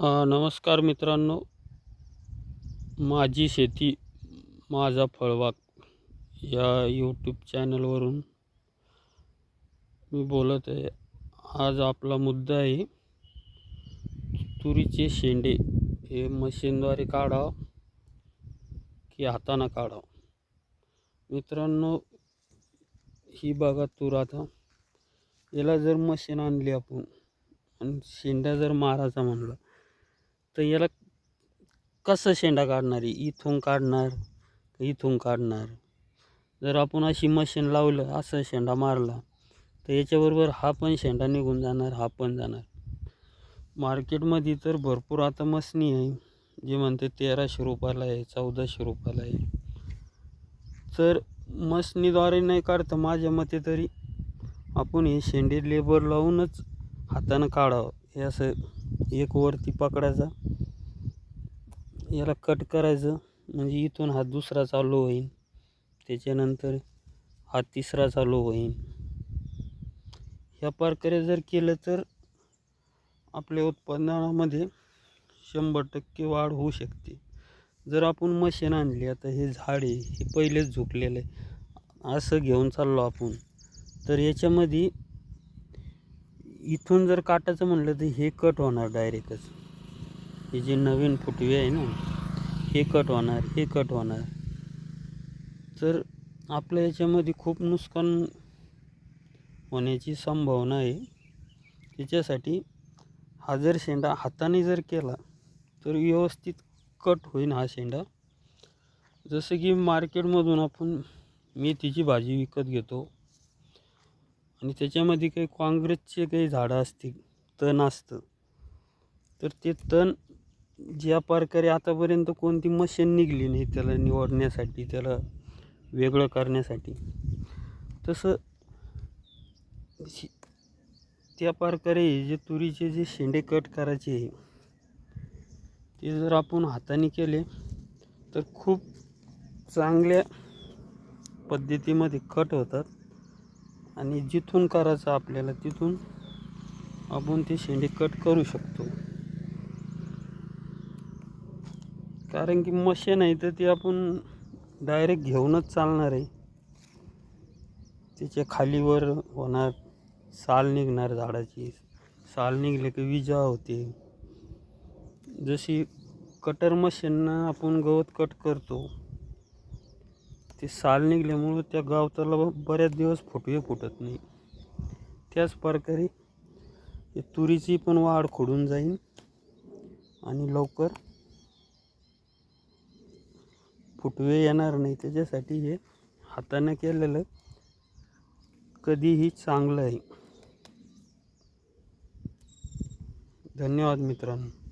नमस्कार मित्रांनो. माझी शेती माझा फळबाग या यूट्यूब चॅनलवरून मी बोलत आहे. आज आपला मुद्दा आहे तुरीचे शेंडे हे मशीनद्वारे काढावं की हातानं काढावं? मित्रांनो ही बघा तूर आता. याला जर मशीन आणली आपण आणि शेंड्या जर मारायचा म्हणलं तर याला कसं शेंडा काढणार आहे? इथून काढणार इथून काढणार? जर आपण अशी मशीन लावलं असं शेंडा मारला तर याच्याबरोबर हा पण शेंडा निघून जाणार हा पण जाणार. मार्केटमध्ये तर भरपूर आता मसणी आहे. जे म्हणते तेराशे रुपयाला आहे चौदाशे रुपयाला आहे. तर मसनीद्वारे नाही काढतं माझ्या मते तरी आपण हे शेंडे लेबर लावूनच हातानं काढावं. हे असं एक वरती पकडायचा. याला कट करायचं. म्हणजे इथून हा दुसरा चालू होईल त्याच्यानंतर हा तिसरा चालू होईल ह्या प्रकारे जर केलं तर आपल्या उत्पादनामध्ये शंभर टक्के वाढ होऊ शकते. जर आपण मशीन आणली आता हे झाड आहे हे पहिलेच झुकलेलं आहे. असं घेऊन चाललो आपण. तर याच्यामध्ये इथून जर काटायचं म्हणलं तर हे कट होणार डायरेक्टच हे जे नवीन फुटवे आहे ना हे कट होणार हे कट होणार. तर आपल्या याच्यामध्ये खूप नुकसान होण्याची संभावना आहे. त्याच्यासाठी हा जर शेंडा हाताने जर केला तर व्यवस्थित कट होईल हा शेंडा. जसं की मार्केटमधून आपण मेथीची भाजी विकत घेतो. आणि त्याच्यामध्ये काही काँग्रेसचे काही झाडं असतील तण असतं. तर ते तण ज्या प्रकारे आतापर्यंत कोणती मशीन निघली नाही त्याला निवडण्यासाठी त्याला वेगळं करण्यासाठी तसं त्या प्रकारे जे तुरीचे जे शेंडे कट करायचे आहे ते जर आपण हाताने केले तर खूप चांगल्या पद्धतीमध्ये कट होतात. आणि जिथून करायचं आपल्याला तिथून आपण ते शेंडे कट करू शकतो. कारण की मशीन आहे तर ती आपण डायरेक्ट घेऊनच चालणार आहे. त्याच्या खालीवर होणार साल निघणार झाडाची. साल निघले की विजा होते. जशी कटर मशीननं आपण गवत कट करतो ते साल निघल्यामुळं त्या गावताला बऱ्याच दिवस फुटवे फुटत नाही. त्याच प्रकारे तुरीची पण वाढ खोडून जाईल आणि लवकर फुटवे येणार नाही. त्याच्यासाठी हे हाताने केलेलं कधीही चांगलं आहे. धन्यवाद मित्रांनो.